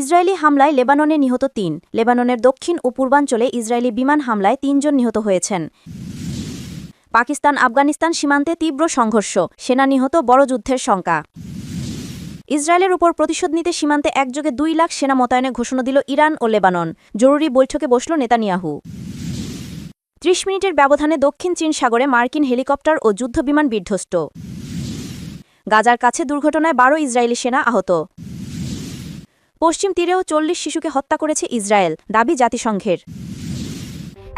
Israeli হামলায় লেবাননে নিহত তিন, লেবাননের দক্ষিণ ও পূর্বাঞ্চলে ইসরায়েলি বিমান হামলায় তিনজন নিহত হয়েছেন। পাকিস্তান, আফগানিস্তান সীমান্তে তীব্র সংঘর্ষ, সেনা নিহত, বড় যুদ্ধের শঙ্কা। ইসরায়েলের উপর প্রতিশোধ নিতে সীমান্তে একযোগে দুই লাখ সেনা মোতায়েনের ঘোষণা দিল ইরান ও লেবানন। জরুরি বৈঠকে বসল নেতানিয়াহু। ত্রিশ মিনিটের ব্যবধানে দক্ষিণ চীন সাগরে মার্কিন হেলিকপ্টার ও যুদ্ধবিমান বিধ্বস্ত। গাজার কাছে দুর্ঘটনায় বারো ইসরায়েলি সেনা আহত। পশ্চিম তীরেও চল্লিশ শিশুকে হত্যা করেছে ইসরায়েল, দাবি জাতিসংঘের।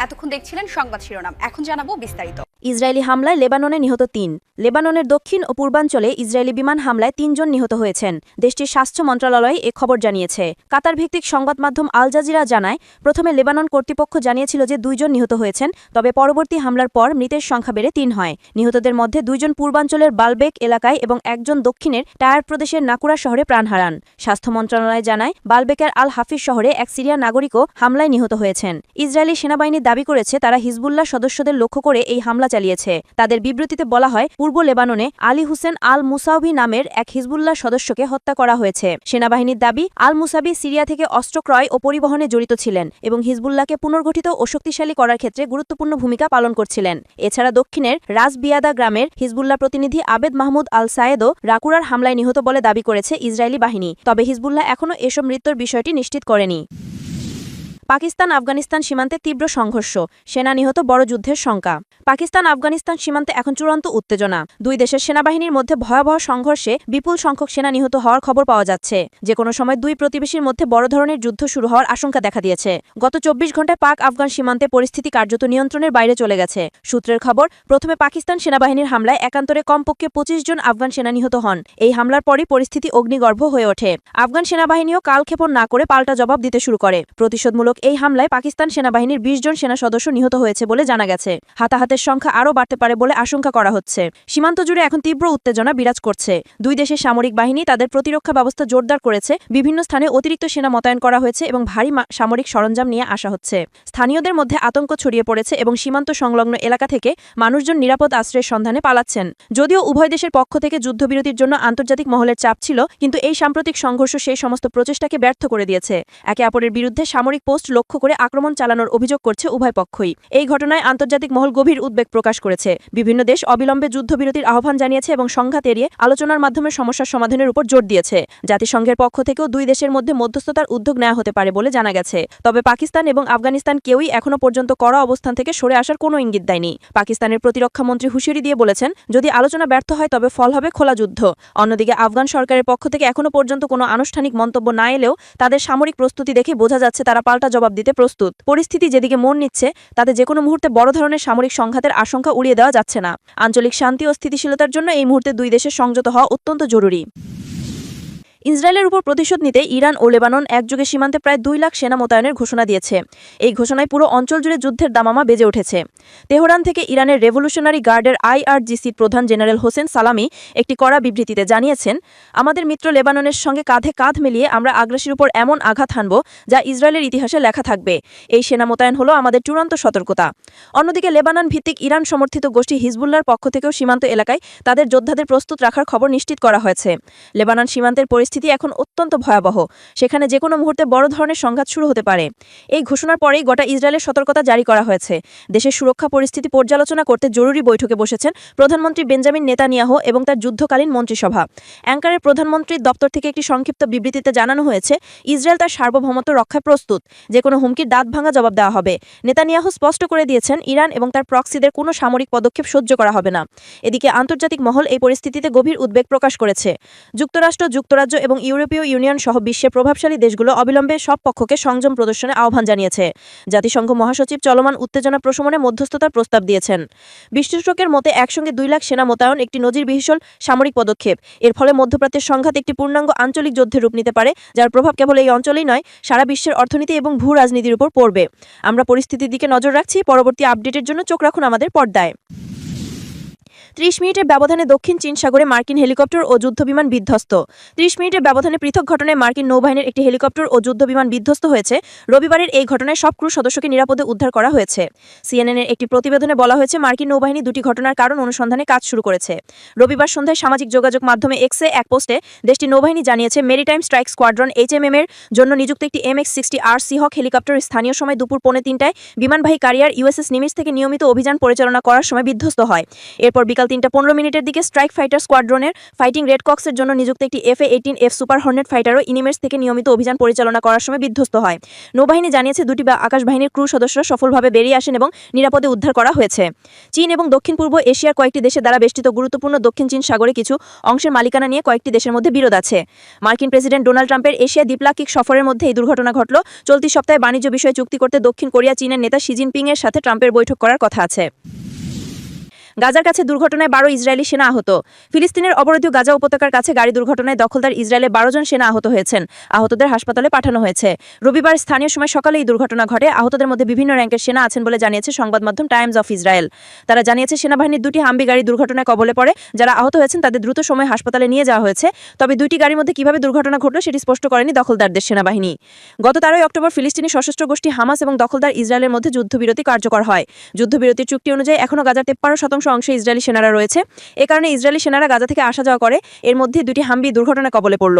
এতক্ষণ দেখছিলেন সংবাদ শিরোনাম, এখন জানাব বিস্তারিত। ইসরায়েলি হামলায় লেবাননে নিহত তিন। লেবাননের দক্ষিণ ও পূর্বাঞ্চলে ইসরায়েলি বিমান হামলায় তিনজন নিহত হয়েছেন। দেশটির স্বাস্থ্য মন্ত্রণালয় এ খবর জানিয়েছে। কাতার ভিত্তিক সংবাদ মাধ্যম আল জাজিরা জানায়, প্রথমে লেবানন কর্তৃপক্ষ জানিয়েছিল যে দুইজন নিহত হয়েছেন, তবে পরবর্তী হামলার পর মৃতের সংখ্যা বেড়ে তিন হয়। নিহতদের মধ্যে দুইজন পূর্বাঞ্চলের বালবেক এলাকায় এবং একজন দক্ষিণের টায়ার প্রদেশের নাকুরা শহরে প্রাণ হারান। স্বাস্থ্য মন্ত্রণালয় জানায়, বালবেকের আল হাফিজ শহরে এক সিরিয়া নাগরিকও হামলায় নিহত হয়েছেন। ইসরায়েলি সেনাবাহিনী দাবি করেছে, তারা হিজবুল্লাহ সদস্যদের লক্ষ্য করে এই হামলা চালিয়েছে। তাদের বিবৃতিতে বলা হয়, পূর্ব লেবাননে আলী হুসেন আল মুসাউভি নামের এক হিজবুল্লাহ সদস্যকে হত্যা করা হয়েছে। সেনাবাহিনীর দাবি আল মুসাবি সিরিয়া থেকে অস্ত্র ক্রয় ও পরিবহনে জড়িত ছিলেন এবং হিজবুল্লাহকে পুনর্গঠিত ও শক্তিশালী করার ক্ষেত্রে গুরুত্বপূর্ণ ভূমিকা পালন করছিলেন। এছাড়া দক্ষিণের রাজবিয়াদা গ্রামের হিজবুল্লাহ প্রতিনিধি আবেদ মাহমুদ আল সায়েদও রাকুরার হামলায় নিহত বলে দাবি করেছে ইসরায়েলি বাহিনী। তবে হিজবুল্লাহ এখনও এসব মৃত্যুর বিষয়টি নিশ্চিত করেনি। পাকিস্তান আফগানিস্তান সীমান্তে তীব্র সংঘর্ষ, সেনা নিহত বড় যুদ্ধের শঙ্কা পাকিস্তান আফগানিস্তান সীমান্তে এখন চূড়ান্ত উত্তেজনা। দুই দেশের সেনাবাহিনীর মধ্যে ভয়াবহ সংঘর্ষে বিপুল সংখ্যক সেনা নিহত হওয়ার খবর পাওয়া যাচ্ছে। যে কোনো সময় দুই প্রতিবেশীর মধ্যে বড় ধরনের যুদ্ধ শুরু হওয়ার আশঙ্কা দেখা দিয়েছে। গত চব্বিশ ঘন্টায় পাক আফগান সীমান্তে পরিস্থিতি কার্যত নিয়ন্ত্রণের বাইরে চলে গেছে। সূত্রের খবর, প্রথমে পাকিস্তান সেনাবাহিনীর হামলায় একান্তরে কমপক্ষে পঁচিশ জন আফগান সেনা নিহত হন। এই হামলার পরই পরিস্থিতি অগ্নিগর্ভ হয়ে ওঠে। আফগান সেনাবাহিনীও কালক্ষেপণ না করে পাল্টা জবাব দিতে শুরু করে। প্রতিশোধমূলক এই হামলায় পাকিস্তান সেনাবাহিনীর বিশ জন সেনা সদস্য নিহত হয়েছে বলে জানা গেছে। হাতাহাতের সংখ্যা আরও বাড়তে পারে বলে আশঙ্কা করা হচ্ছে। সীমান্ত জুড়ে এখন তীব্র উত্তেজনা বিরাজ করছে। দুই দেশের সামরিক বাহিনী তাদের প্রতিরক্ষা ব্যবস্থা জোরদার করেছে। বিভিন্ন স্থানে অতিরিক্ত সেনা মোতায়েন করা হয়েছে এবং ভারী সামরিক সরঞ্জাম নিয়ে আসা হচ্ছে। স্থানীয়দের মধ্যে আতঙ্ক ছড়িয়ে পড়েছে এবং সীমান্ত সংলগ্ন এলাকা থেকে মানুষজন নিরাপদ আশ্রয়ের সন্ধানে পালাচ্ছেন। যদিও উভয় দেশের পক্ষ থেকে যুদ্ধবিরতির জন্য আন্তর্জাতিক মহলের চাপ ছিল, কিন্তু এই সাম্প্রতিক সংঘর্ষ সেই সমস্ত প্রচেষ্টাকে ব্যর্থ করে দিয়েছে। একে অপরের বিরুদ্ধে সামরিক পোস্ট লক্ষ্য করে আক্রমণ চালানোর অভিযোগ করছে উভয় পক্ষই। এই ঘটনায় আন্তর্জাতিক মহল গভীর উদ্বেগ প্রকাশ করেছে। বিভিন্ন দেশ অবিলম্বে যুদ্ধবিরতির আহ্বান জানিয়েছে এবং সংঘাত এড়িয়ে আলোচনার মাধ্যমে সমস্যার সমাধানের উপর জোর দিয়েছে। জাতিসংঘের পক্ষ থেকেও দুই দেশের মধ্যে মধ্যস্থতার উদ্যোগ নেওয়া হতে পারে বলে জানা গেছে। তবে পাকিস্তান এবং আফগানিস্তান কেউই এখনও পর্যন্ত কড়া অবস্থান থেকে সরে আসার কোনো ইঙ্গিত দেয়নি। পাকিস্তানের প্রতিরক্ষা মন্ত্রী হুঁশিয়ারি দিয়ে বলেছেন, যদি আলোচনা ব্যর্থ হয় তবে ফল হবে খোলা যুদ্ধ। অন্যদিকে আফগান সরকারের পক্ষ থেকে এখনও পর্যন্ত কোনো আনুষ্ঠানিক মন্তব্য না এলেও তাদের সামরিক প্রস্তুতি দেখে বোঝা যাচ্ছে তারা পাল্টা জবাব দিতে প্রস্তুত। পরিস্থিতি যেদিকে মন নিচ্ছে, তাতে যে কোনো মুহূর্তে বড় ধরনের সামরিক সংঘাতের আশঙ্কা উড়িয়ে দেওয়া যাচ্ছে না। আঞ্চলিক শান্তি ও স্থিতিশীলতার জন্য এই মুহূর্তে দুই দেশের সংযত হওয়া অত্যন্ত জরুরি। ইসরায়েলের উপর প্রতিশোধ নিতে ইরান ও লেবানন একযোগে সীমান্তে প্রায় দুই লাখ সেনা মোতায়েনের ঘোষণা দিয়েছে। এই ঘোষণায় পুরো অঞ্চল জুড়ে যুদ্ধের দামামা বেজে উঠেছে। তেহরান থেকে ইরানের রেভলিউশনারি গার্ডের আইআরজিসির প্রধান জেনারেল হোসেন সালামি একটি কড়া বিবৃতিতে জানিয়েছেন, আমাদের মিত্র লেবাননের সঙ্গে কাঁধে কাঁধ মিলিয়ে আমরা আগ্রাসীর উপর এমন আঘাত হানব যা ইসরায়েলের ইতিহাসে লেখা থাকবে। এই সেনা মোতায়েন হল আমাদের চূড়ান্ত সতর্কতা। অন্যদিকে লেবানন ভিত্তিক ইরান সমর্থিত গোষ্ঠী হিজবুল্লার পক্ষ থেকেও সীমান্ত এলাকায় তাদের যোদ্ধাদের প্রস্তুত রাখার খবর নিশ্চিত করা হয়েছে। লেবানন সীমান্তের পরিস্থিতি এখন অত্যন্ত ভয়াবহ। সেখানে যে কোনো মুহূর্তে বড় ধরনের সংঘাত শুরু হতে পারে। এই ঘোষণার পরেই গোটা ইসরায়েলের সতর্কতা জারি করা হয়েছে। দেশের সুরক্ষা পরিস্থিতি পর্যালোচনা করতে জরুরি বৈঠকে বসেছেন প্রধানমন্ত্রী বেঞ্জামিন নেতানিয়াহু এবং তার যুদ্ধকালীন মন্ত্রিসভা। অ্যাঙ্কারের প্রধানমন্ত্রীর দপ্তর থেকে একটি সংক্ষিপ্ত বিবৃতিতে জানানো হয়েছে, ইসরায়েল তার সার্বভৌমত্ব রক্ষায় প্রস্তুত। যে কোনো হুমকির দাঁত ভাঙা জবাব দেওয়া হবে। নেতানিয়াহু স্পষ্ট করে দিয়েছেন, ইরান এবং তার প্রক্সিদের কোনো সামরিক পদক্ষেপ সহ্য করা হবে না। এদিকে আন্তর্জাতিক মহল এই পরিস্থিতিতে গভীর উদ্বেগ প্রকাশ করেছে। যুক্তরাষ্ট্র, যুক্তরাজ্য এবং ইউরোপীয় ইউনিয়ন সহ বিশ্বের প্রভাবশালী দেশগুলো অবিলম্বে সব পক্ষকে সংযম প্রদর্শনে আহ্বান জানিয়েছে। জাতিসংঘ মহাসচিব চলমান উত্তেজনা প্রশমনে মধ্যস্থতার প্রস্তাব দিয়েছেন। বিশ্লেষকের মতে একসঙ্গে দুই লাখ সেনা মোতায়েন, একটি নজিরবিহীন সামরিক পদক্ষেপ। এর ফলে মধ্যপ্রাচ্যের সংঘাত একটি পূর্ণাঙ্গ আঞ্চলিক যুদ্ধের রূপ নিতে পারে, যার প্রভাব কেবল এই অঞ্চলেই নয়, সারা বিশ্বের অর্থনীতি এবং ভূ রাজনীতির উপর পড়বে। আমরা পরিস্থিতির দিকে নজর রাখছি, পরবর্তী আপডেটের জন্য চোখ রাখুন আমাদের পর্দায়। ত্রিশ মিনিটের ব্যবধানে দক্ষিণ চীন সাগরে মার্কিন হেলিকপ্টার ও যুদ্ধবিমান বিধ্বস্ত। ত্রিশ মিনিটের ব্যবধানে পৃথক ঘটনায় মার্কিন নৌবাহিনীর একটি হেলিকপ্টার ও যুদ্ধবিমান বিধ্বস্ত হয়েছে। রবিবারের এই ঘটনায় সব ক্রু সদস্যকে নিরাপদে উদ্ধার করা হয়েছে। সিএনএনের একটি প্রতিবেদনে বলা হয়েছে, মার্কিন নৌবাহিনী দুটি ঘটনার কারণ অনুসন্ধানে কাজ শুরু করেছে। রবিবার সন্ধ্যায় সামাজিক যোগাযোগ মাধ্যমে এক্সে এক পোস্টে দেশটি নৌবাহিনী জানিয়েছে, মেরিটাইম স্ট্রাইক স্কোয়াড্রন এইচএমএম এর জন্য নিযুক্ত একটি M X sixty R Seahawk helicopter স্থানীয় সময় দুপুর পৌনে তিনটায় বিমানবাহী কারিয়ার ইউএসএস নিমিস থেকে নিয়মিত অভিযান পরিচালনা করার সময় বিধ্বস্ত হয়। এরপর বিকাল তিনটা পনেরো মিনিটের দিকে স্ট্রাইক ফাইটার স্কোয়াড্রনের ফাইটিং রেড কক্সের জন্য নিযুক্ত একটি F A eighteen F super hornet ফাইটারও ইনিমেস থেকে নিয়মিত অভিযান পরিচালনা করার সময় বিধ্বস্ত হয়। নৌবাহিনী জানিয়েছে, দুটি বা আকাশ বাহিনীর ক্রু সদস্যরা সফলভাবে বেরিয়ে আসেন এবং নিরাপদে উদ্ধার করা হয়েছে। চীন এবং দক্ষিণ পূর্ব এশিয়ার কয়েকটি দেশের দ্বারা বেষ্টিত গুরুত্বপূর্ণ দক্ষিণ চীন সাগরে কিছু অংশের মালিকানা নিয়ে কয়েকটি দেশের মধ্যে বিরোধ আছে। মার্কিন প্রেসিডেন্ট ডোনাল্ড ট্রাম্পের এশিয়া দ্বীপলাকিক সফরের মধ্যে এই দুর্ঘটনা ঘটল। চলতি সপ্তাহে বাণিজ্য বিষয়ে চুক্তি করতে দক্ষিণ কোরিয়া চীনের নেতা শি এর সাথে ট্রাম্পের বৈঠক করার কথা আছে। গাজার কাছে দুর্ঘটনায় বারো ইসরায়েলি সেনা আহত। ফিলিস্তিনের অবরোধীয় গাজা উপত্যকার কাছে গাড়ি দুর্ঘটনায় দখলদার ইসরায়েলে বারো জন সেনা আহত হয়েছেন। আহতদের হাসপাতালে পাঠানো হয়েছে। রবিবার স্থানীয় সময় সকালে এই দুর্ঘটনা ঘটে। আহতদের মধ্যে বিভিন্ন র্যাঙ্কের সেনা আছেন বলে জানিয়েছে সংবাদ মাধ্যম টাইমস অফ ইসরায়েল। তারা জানিয়েছে, সেনাবাহিনীর দুটি হাম্বি গাড়ি দুর্ঘটনায় কবলে পড়ে। যারা আহত হয়েছেন, তাদের দ্রুত সময় হাসপাতালে নিয়ে যাওয়া হয়েছে। তবে দুইটি গাড়ির মধ্যে কীভাবে দুর্ঘটনা ঘটল, সেটি স্পষ্ট করেনি দখলদারদের সেনাবাহিনী। গত তেরোই অক্টোবর ফিলিস্তিনি সশস্ত্র গোষ্ঠী হামাস এবং দখলদার ইসরায়েলের মধ্যে যুদ্ধবিরতি কার্যকর হয়। যুদ্ধবিরতির চুক্তি অনুযায়ী এখনও গাজার তেপ্পান্ন শতাংশ অংশে ইসরায়েলি সেনারা রয়েছে। এ কারণে ইসরায়েলি সেনারা গাজা থেকে আসা যাওয়া করে। এর মধ্যে দুটি হাম্বি দুর্ঘটনা কবলে পড়ল।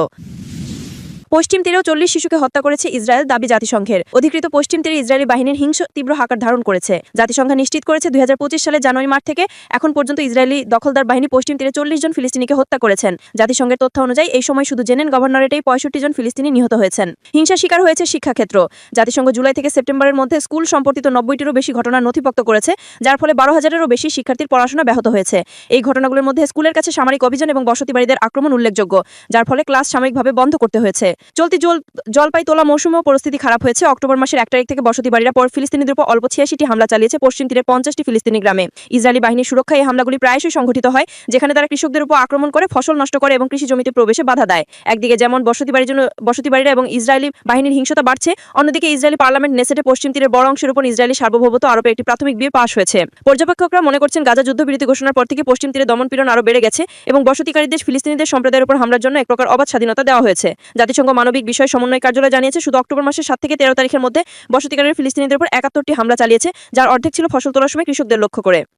পশ্চিম তীরেও চল্লিশ শিশুকে হত্যা করেছে ইসরায়েল দাবি জাতিসংঘের। অধিকৃত পশ্চিম তীরে ইসরায়েলি বাহিনীর হিংস তীব্র হাকার ধারণ করেছে। জাতিসংঘ নিশ্চিত করেছে দুই সালে জানুয়ারি মাস থেকে এখন পর্যন্ত ইসরায়েলি দখলদার বাহিনী পশ্চিম তীরে চল্লিশ জন ফিলিস্তিনিকে হত্যা করেছেন। জাতিসংঘের তথ্য অনুযায়ী এই সময় শুধু জেনেন গভর্নরেটেই পঁয়ষট্টি জন ফিলিস্তিনি নিহত হয়েছেন। হিংসা শিকার হয়েছে শিক্ষাক্ষেত্র। জাতিসংঘ জুলাই থেকে সেপ্টেম্বরের মধ্যে স্কুল সম্পর্কিত নব্বইটিরও বেশি ঘটনা নথিভুক্ত করেছে, যার ফলে বারো হাজারেরও বেশি শিক্ষার্থীর পড়াশোনা ব্যাহত হয়েছে। এই ঘটনাগুলোর মধ্যে স্কুলের কাছে সামরিক অভিযান এবং বসতিবাড়িদের আক্রমণ উল্লেখযোগ্য, যার ফলে ক্লাস সাময়িকভাবে বন্ধ করতে হয়েছে। চলতি জল জলপাই তোলা মৌসুমেও পরিস্থিতি খারাপ হয়েছে। অক্টোবর মাসের এক তারিখ থেকে বসতি বাড়িরা পর ফিলিস্তিনিদের উপর অল্প ছিয়াশিটি হামলা চালিয়েছে। পশ্চিম তীরের পঞ্চাশটি ফিলিস্তিনি গ্রামে। ইসরায়েলি বাহিনীর সুরক্ষায় এই হামলাগুলি প্রায়শই সংঘটিত হয়, যেখানে তারা কৃষকদের উপর আক্রমণ করে, ফসল নষ্ট করে এবং কৃষি জমিতে প্রবেশে বাধা দেয়। একদিকে যেমন বসতি বাড়ির জন্য বসতি বাড়িরা এবং ইসরায়েলি বাহিনীর হিংসতা বাড়ছে, অন্যদিকে ইসরায়েলি পার্লামেন্ট নেসেটে পশ্চিম তীরের বড় অংশের উপর ইসরায়েলি সার্বভৌমত্ব আরোপে একটি প্রাথমিক বিয়ে পাশ হয়েছে। পর্যবেক্ষকরা মনে করছেন, গাজা যুদ্ধবিরতি ঘোষণার পর থেকে পশ্চিম তীরে দমনপীড়ন আরও বেড়ে গেছে এবং বসতিকারীদের ফিলিস্তিনিদের সম্প্রদায়ের উপর হামলার জন্য এক প্রকার অবাধ স্বাধীনতা দেওয়া হয়েছে। জাতিসংঘ মানবিক বিষয় সমন্বয় কার্যালয় জানিয়েছে, শুধু অক্টোবর মাসের সাত থেকে তেরো তারিখের মধ্যে বসতিকারের ফিলিস্তিনিদের উপর একাত্তরটি হামলা চালিয়েছে, যার অর্ধেক ছিল ফসল তোলার সময় কৃষকদের লক্ষ্য করে।